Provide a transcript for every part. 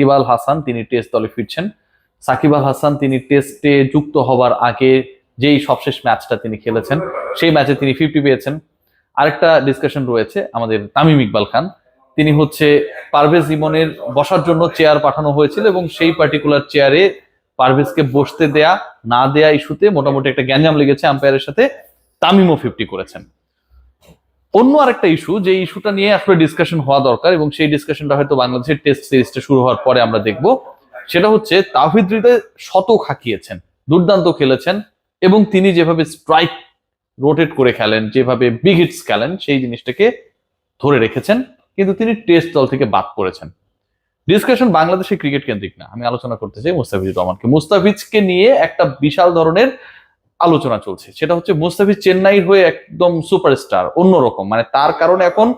সাকিব আল হাসান, তিনি টেস্ট দলে ফিরছেন। সাকিব আল হাসান, তিনি টেস্টে যুক্ত হবার আগে যেই সবশেষ ম্যাচটা তিনি খেলেছেন, সেই ম্যাচে তিনি ফিফটি পেয়েছেন। আরেকটা ডিসকাশন রয়েছে আমাদের তামিম ইকবাল খান। তিনি হচ্ছে পারভেজ ইমনের বসার জন্য চেয়ার পাঠানো হয়েছিল এবং সেই পার্টিকুলার চেয়ারে পারভেজকে বসতে দেয়া, না দেয়া ইস্যুতে মোটামুটি একটা গ্যাঞ্জাম লেগেছে আম্পায়ারের সাথে। তামিমও ফিফটি করেছেন। অন্য আরেকটা ইস্যু যে ইস্যুটা নিয়ে আসলে ডিসকাশন হওয়া দরকার এবং সেই ডিসকাশনটা হয়তো বাংলাদেশের টেস্ট সিরিজটা শুরু হওয়ার পরে আমরা দেখব। সেটা হচ্ছে, তাহিদ শতক হাঁকিয়েছেন, দুর্দান্ত খেলেছেন এবং তিনি যেভাবে স্ট্রাইক রোটেট করে খেলেন, যেভাবে বিগ হিটস খেলেন, সেই জিনিসটাকে ধরে রেখেছেন, কিন্তু তিনি টেস্ট দল থেকে বাদ করেছেন ডিসকাশন বাংলাদেশের ক্রিকেট কেন্দ্রিক না, আমি আলোচনা করতে চাই মুস্তাফিজুর রহমানকে। মুস্তাফিজকে নিয়ে একটা বিশাল ধরনের আলোচনা চলছে। সেটা হচ্ছে মুস্তাফিজ চেন্নাইর হয়ে একদম সুপারস্টার, অন্যরকম। মানে তার কারণে এখন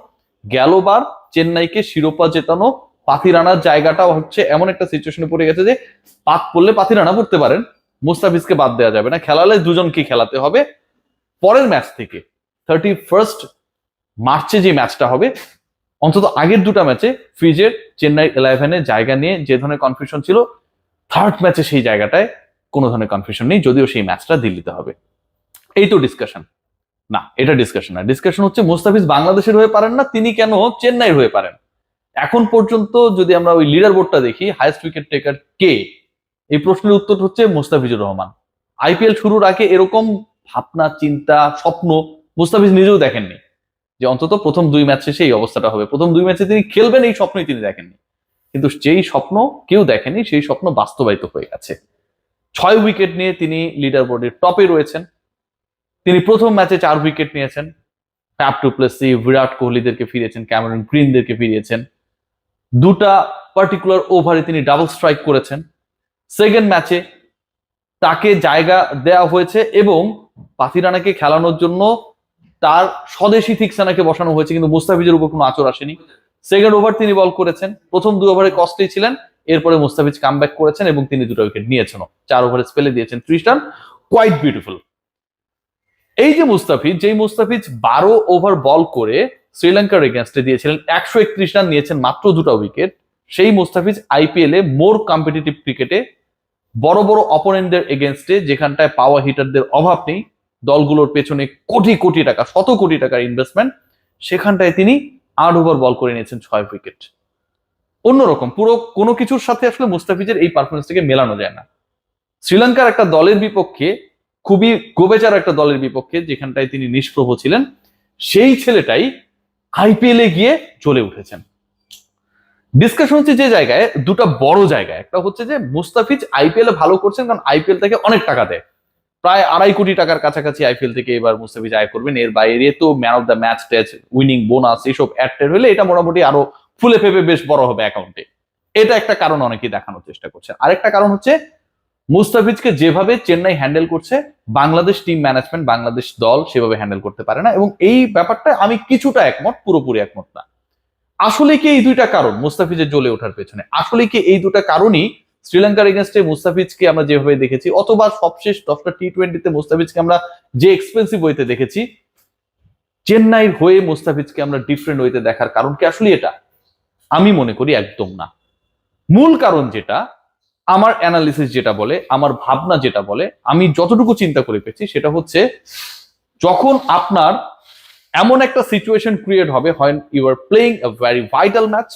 গেলবার চেন্নাইকে শিরোপা জেতানো পাতি রানার জায়গাটা হচ্ছে এমন একটা সিচুয়েশনে পড়ে গেছে যে পাত পড়লে পাতি রানা পড়তে পারেন। মুস্তাফিজকে বাদ দেওয়া যাবে না। খেলালে দুজনকে খেলাতে হবে পরের ম্যাচ থেকে। থার্টি ফার্স্ট মার্চে যে ম্যাচটা হবে, অন্তত আগের দুটা ম্যাচে ফ্রিজের চেন্নাই ইলেভেনে জায়গা নিয়ে যে ধরনের কনফিউশন ছিল থার্ড ম্যাচে সেই জায়গাটায় কোনো ধরনের কনফিউশন নেই, যদিও সেই ম্যাচটা দিল্লিতে হবে। এই তো ডিসকাশন না, এটা ডিসকাশন না। ডিসকাশন হচ্ছে মুস্তাফিজ বাংলাদেশের হয়ে পারেন না, তিনি কেন চেন্নাইয়ের হয়ে পারেন? এখন পর্যন্ত যদি আমরা ওই লিডার বোর্ডটা দেখি হাইস্ট উইকেট টেকার কে? এই প্রশ্নের উত্তর হচ্ছে মুস্তাফিজুর রহমান। আইপিএল শুরুর আগে এরকম ভাবনা, চিন্তা, স্বপ্ন মুস্তাফিজ নিজেও দেখেননি। যে অন্তত প্রথম দুই ম্যাচ এই অবস্থাটা হবে। প্রথম দুই ম্যাচে তিনি খেলবেন, এই স্বপ্নই তিনি দেখেননি। কিন্তু যেই স্বপ্ন কেউ দেখেনি, সেই স্বপ্ন বাস্তবায়িত হয়ে গেছে। ছয় উইকেট নিয়ে তিনি লিডার বোর্ডের টপে রয়েছেন। তিনি প্রথম ম্যাচে চার উইকেট নিয়েছেন। ট্যাপ টু প্লেসি বিরাট কোহলিদেরকে ফিরিয়েছেন, ক্যামেরন গ্রিনদেরকে ফিরিয়েছেন। দুটা পার্টিকুলার ওভারে তিনি ডাবল স্ট্রাইক করেছেন। সেকেন্ড ম্যাচে তাকে জায়গা দেওয়া হয়েছে এবং পাতিরানাকে খেলানোর জন্য তার স্বদেশি থিকসানাকে বসানো হয়েছে, কিন্তু মুস্তাফিজের উপর কোনো আচর আসেনি। সেকেন্ড ওভার তিনি বল করেছেন। প্রথম দুই ওভারে কষ্টেই ছিলেন। এরপরে মুস্তাফিজ কাম করেছেন এবং তিনি দুটো উইকেট নিয়েছেন চার ওভারে স্পেলে দিয়েছেন ত্রিশ রান। কোয়াইট বিউটিফুল এই যে মুস্তাফিজ, যেই মুস্তাফিজ বারো ওভার বল করে শ্রীলঙ্কার এগেনস্টে দিয়েছিলেন, একশো একত্রিশ রান নিয়েছেন মাত্র দুটো উইকেট সেই মুস্তাফিজ আইপিএল মোর কম্পিটিটিভ ক্রিকেটে বড় বড় অপোনেন্টদের এগেনস্টে যেখানটায় পাওয়ার হিটারদের অভাব নেই, দলগুলোর পেছনে কোটি কোটি টাকা, শত কোটি টাকার ইনভেস্টমেন্ট সেখানটায় তিনি আট ওভার বল করে নিয়েছেন ছয় উইকেট অন্যরকম, পুরো কোনো কিছুর সাথে আসলে মুস্তাফিজের এই পারফরমেন্সটাকে মেলানো যায় না। শ্রীলঙ্কার একটা দলের বিপক্ষে, খুবই গোবেচার একটা দলের বিপক্ষে যেখানটায় তিনি নিষ্প্রভ ছিলেন, সেই ছেলেটাই আইপিএল গিয়ে চলে উঠেছেন। ডিসকাশন হচ্ছে যে জায়গায়, দুটো বড় জায়গায়। একটা হচ্ছে যে মুস্তাফিজ আইপিএল এ ভালো করছেন কারণ আইপিএল থেকে অনেক টাকা দেয়। প্রায় আড়াই কোটি টাকার কাছাকাছি আইপিএল থেকে এবার মুস্তাফিজ আয় করবেন। এর বাইরে তো ম্যান অফ দ্য ম্যাচ টেচ উইনিং বোনাস এইসব অ্যাড হলে এটা মোটামুটি আরও ফুলে ফেপে বেশ বড় হবে অ্যাকাউন্টে এটা একটা কারণ অনেকেই দেখানোর চেষ্টা করছে। আরেকটা কারণ হচ্ছে, মুস্তাফিজকে যেভাবে চেন্নাই হ্যান্ডেল করছে, বাংলাদেশ টিম ম্যানেজমেন্ট বাংলাদেশ দল সেভাবে হ্যান্ডেল করতে পারে না এবং এই ব্যাপারটা আমি কিছুটা একমত, পুরোপুরি একমত না। আসলে কি এই দুইটা কারণ মুস্তাফিজের জ্বলে ওঠার পেছনে? আসলে কি এই দুটা কারণই শ্রীলঙ্কার এগেনস্টে মুস্তাফিজকে আমরা যেভাবে দেখেছি, অথবা সবশেষ দশটা টি টোয়েন্টিতে মুস্তাফিজকে আমরা যে এক্সপেন্সিভ ওয়েতে দেখেছি, চেন্নাইয়ের হয়ে মুস্তাফিজকে আমরা ডিফারেন্ট ওয়েতে দেখার কারণ কি আসলে এটা? আমি মনে করি একদম না। মূল কারণ যেটা, আমার অ্যানালিসিস যেটা বলে, আমার ভাবনা যেটা বলে, আমি যতটুকু চিন্তা করে পেয়েছি সেটা হচ্ছে, যখন আপনার এমন একটা সিচুয়েশন ক্রিয়েট হবে, হয় you are playing a very vital match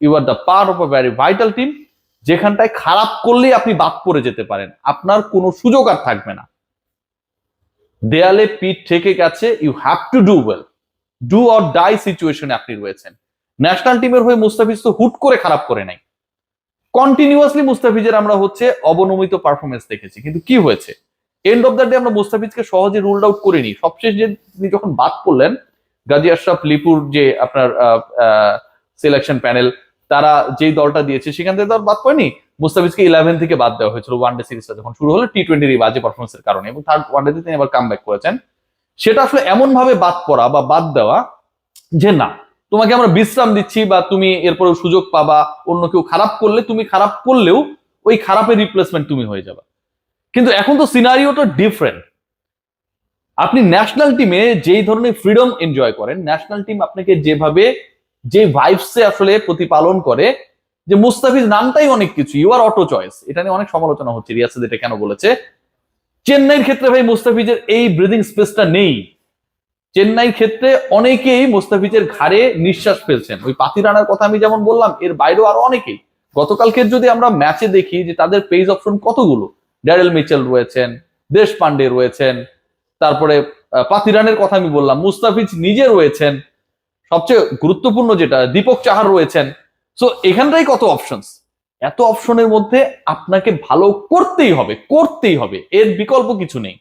you are the part of a very vital team যেখানটায় খারাপ করলেই আপনি বাদ পড়ে যেতে পারেন। আপনার কোনো সুযোগ আর থাকবে না। দেয়ালে পিঠ থেকে গেছে you have to do well do or die সিচুয়েশনে আপনি রয়েছেন। ন্যাশনাল টিমের হয়ে মুস্তাফিজ তো হুট করে খারাপ করে নাই। কন্টিনিউয়াসলি মুস্তাফিজের আমরা হচ্ছে অবনমিত পারফরমেন্স দেখেছি। কিন্তু কি হয়েছে? এন্ড অফ দ্য ডে আমরা মুস্তাফিজকে সহজে রুলড আউট করিনি। সবশেষ যে তিনি যখন বাদ করলেন গাজী আশরাফ লিপুর যে আপনার সিলেকশন প্যানেল তারা যেই দলটা দিয়েছে, সেখান থেকে তার বাদ পড়েনি। মুস্তাফিজকে ইলেভেন থেকে বাদ দেওয়া হয়েছিল ওয়ান ডে সিরিজটা যখন শুরু হলো টি টোয়েন্টির বাজে পারফরমেন্সের কারণে। এবং থার্ড ওয়ান ডেতে তিনি আবার কাম করেছেন। সেটা আসলে এমন ভাবে বাদ পড়া বা বাদ দেওয়া যে না তোমাকে আমরা বিশ্রাম দিচ্ছি বা তুমি এরপরে সুযোগ পাবা, অন্য কেউ খারাপ করলে তুমি খারাপ করলেও ওই খারাপের রিপ্লেসমেন্ট তুমি হয়ে যাবা। কিন্তু এখন তো সিনারিওটা ডিফারেন্ট আপনি ন্যাশনাল টিমে যেই ধরনের ফ্রিডম এনজয় করেন ন্যাশনাল টিম আপনাকে যেভাবে, যে ভাইবসে আসলে প্রতিপালন করে, যে মুস্তাফিজ নামটাই অনেক কিছু ইউ আর অটো চয়েস এটা নিয়ে অনেক সমালোচনা হচ্ছে রিয়াসেদ এটা কেন বলেছে? চেন্নাইয়ের ক্ষেত্রে ভাই মুস্তাফিজের এই ব্রিদিং স্পেসটা নেই। চেন্নাইয়ের ক্ষেত্রে অনেকেই মুস্তাফিজের ঘাড়ে নিঃশ্বাস ফেলছেন। ওই পাতি রানার কথা আমি যেমন বললাম এর বাইরেও আরও অনেকেই। গতকালকে যদি আমরা ম্যাচে দেখি যে তাদের পেজ অপশন কতগুলো? ড্যারেল মিচেল রয়েছেন দেশ পান্ডে রয়েছেন তারপরে আহ, পাতি রানের কথা আমি বললাম মুস্তাফিজ নিজে রয়েছেন সবচেয়ে গুরুত্বপূর্ণ যেটা দীপক চাহার রয়েছেন। সো এখানটাই কত অপশনস এত অপশনের মধ্যে আপনাকে ভালো করতেই হবে করতেই হবে। এর বিকল্প কিছু নেই।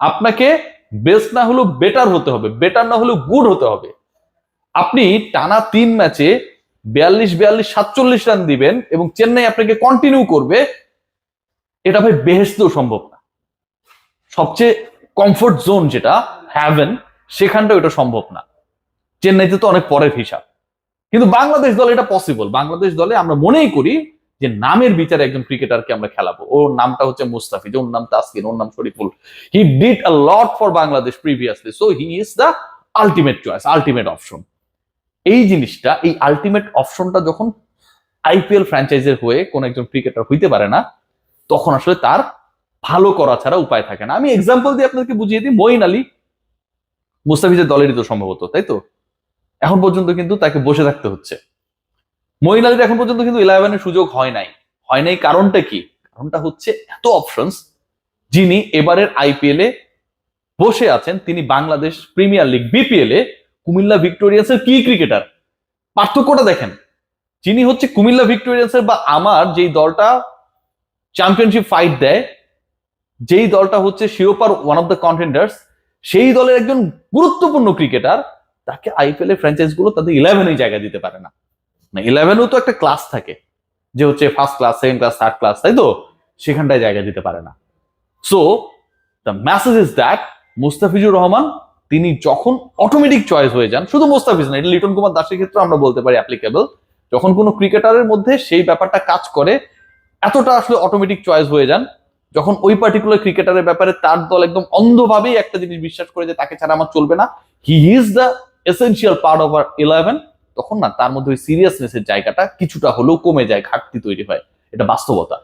আপনাকে বেস্ট না হলেও বেটার হতে হবে বেটার না হলেও গুড হতে হবে। আপনি টানা তিন ম্যাচে বিয়াল্লিশ বিয়াল্লিশ, সাতচল্লিশ রান দিবেন এবং চেন্নাই আপনাকে কন্টিনিউ করবে, এটা ভাই বেহেস্তেও সম্ভব না। সবচেয়ে কমফোর্ট জোন যেটা হ্যাভেন সেখানটাও এটা সম্ভব না। চেন্নাইতে তো অনেক পরের হিসাব। কিন্তু বাংলাদেশ দলে এটা পসিবল বাংলাদেশ দলে আমরা মনেই করি যে নামের বিচারে একজন ক্রিকেটারকে আমরা খেলাবো। ওর নামটা হচ্ছে মুস্তাফিজ, ওর নাম তাসকিন, ওর নাম Shoriful. He did a lot for Bangladesh previously so he is the ultimate choice ultimate option এই জিনিসটা, এই আলটিমেট অপশনটা যখন আইপিএল ফ্র্যাঞ্চাইজের হয়ে কোন একজন ক্রিকেটার হইতে পারে না, তখন আসলে তার ভালো করা ছাড়া উপায় থাকে না। আমি এক্সাম্পল দিয়ে আপনাদেরকে বুঝিয়ে দিই, মঈন আলী মুস্তাফিজের দলেরই তো সম্ভবত, তাই তো? এখন পর্যন্ত কিন্তু তাকে বসে থাকতে হচ্ছে। আলীর এখন পর্যন্ত কিন্তু ইলেভেনের সুযোগ হয় নাই হয় নাই কারণটা কি? কারণটা হচ্ছে এত অপশনস যিনি এবারের আইপিএল এ বসে আছেন, তিনি বাংলাদেশ প্রিমিয়ার লিগ বিপিএল এ কুমিল্লা ভিক্টোরিয়ান্সের কি ক্রিকেটার পার্থক্যটা দেখেন, যিনি হচ্ছে কুমিল্লা ভিক্টোরিয়ান্সের বা আমার যেই দলটা চ্যাম্পিয়নশিপ ফাইট দেয়, যেই দলটা হচ্ছে শিরোপার ওয়ান অফ দ্য কন্টেন্ডার্স সেই দলের একজন গুরুত্বপূর্ণ ক্রিকেটার তাকে আইপিএল এর ফ্র্যাঞ্চাইজগুলো তাদের ইলেভেনে জায়গা দিতে পারে না। না ইলেভেনও তো একটা ক্লাস থাকে, যে হচ্ছে first class second class third class তাই তো? সেখানটায় জায়গা দিতে পারে না। So the message is that Mustafizur Rahman, তিনি যখন অটোমেটিক চয়েস হয়ে যান, শুধু মুস্তাফিজ না, এটা লিটন কুমার দাসের ক্ষেত্রে আমরা বলতে পারি অ্যাপ্লিকেবল যখন কোনো ক্রিকেটারের মধ্যে সেই ব্যাপারটা কাজ করে, এতটা আসলে অটোমেটিক চয়েস হয়ে যান, যখন ওই পার্টিকুলার ক্রিকেটারের ব্যাপারে তার দল একদম অন্ধভাবেই একটা জিনিস বিশ্বাস করে যে তাকে ছাড়া আমার চলবে না he is the essential part of our eleven তখন না তার মধ্যে ওই সিরিয়াসনেসের জায়গাটা কিছুটা হলেও কমে যায়, ঘাটতি তৈরি হয়। এটা বাস্তবতা।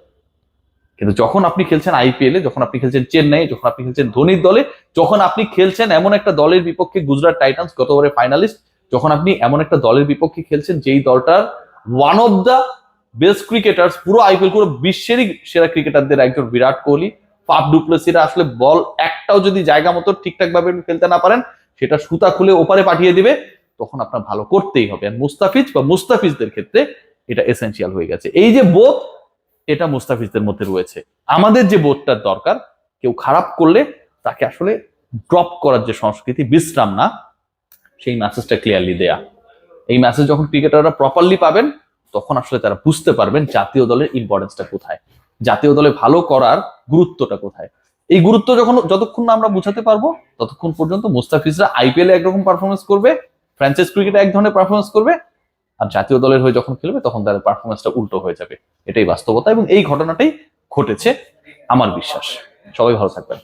কিন্তু যখন আপনি খেলছেন আইপিএল এ, যখন আপনি খেলছেন চেন্নাই, যখন আপনি খেলছেন ধোনির দলে, যখন আপনি খেলছেন এমন একটা দলের বিপক্ষে, গুজরাট টাইটান্স গতবারের ফাইনালিস্ট যখন আপনি এমন একটা দলের বিপক্ষে খেলছেন, যেই দলটার one of the best cricketers পুরো আইপিএল পুরো বিশ্বেরই সেরা ক্রিকেটারদের একজন বিরাট কোহলি ফাফ ডুপ্লেসিরা আসলে বল একটাও যদি জায়গা মতো ঠিকঠাক ভাবে খেলতে না পারেন, সেটা সুতা খুলে ওপারে পাঠিয়ে দিবে। তখন আপনার ভালো করতেই হবে। আর মুস্তাফিজ বা মুস্তাফিজদের ক্ষেত্রে এটা এসেনশিয়াল হয়ে গেছে। এই যে বোধ, এটা মুস্তাফিজদের মধ্যে রয়েছে। আমাদের যে বোধটার দরকার, কেউ খারাপ করলে তাকে আসলে ড্রপ করার যে সংস্কৃতি, বিশ্রাম না, সেই মেসেজটা ক্লিয়ারলি দেয়া। এই মেসেজ যখন ক্রিকেটাররা প্রপারলি পাবেন, তখন আসলে তারা বুঝতে পারবেন জাতীয় দলের ইম্পর্টেন্সটা কোথায়। জাতীয় দলে ভালো করার গুরুত্বটা কোথায়। এই গুরুত্ব যখন, যতক্ষণ না আমরা বুঝাতে পারব, ততক্ষণ পর্যন্ত মুস্তাফিজরা আইপিএল একরকম পারফরমেন্স করবে ফ্র্যাঞ্চাইজ ক্রিকেটে এক ধরনের পারফরমেন্স করবে, আর জাতীয় দলের হয়ে যখন খেলবে, তখন তাদের পারফরমেন্সটা উল্টো হয়ে যাবে। এটাই বাস্তবতা এবং এই ঘটনাটাই ঘটেছে আমার বিশ্বাস। সবাই ভালো থাকবেন।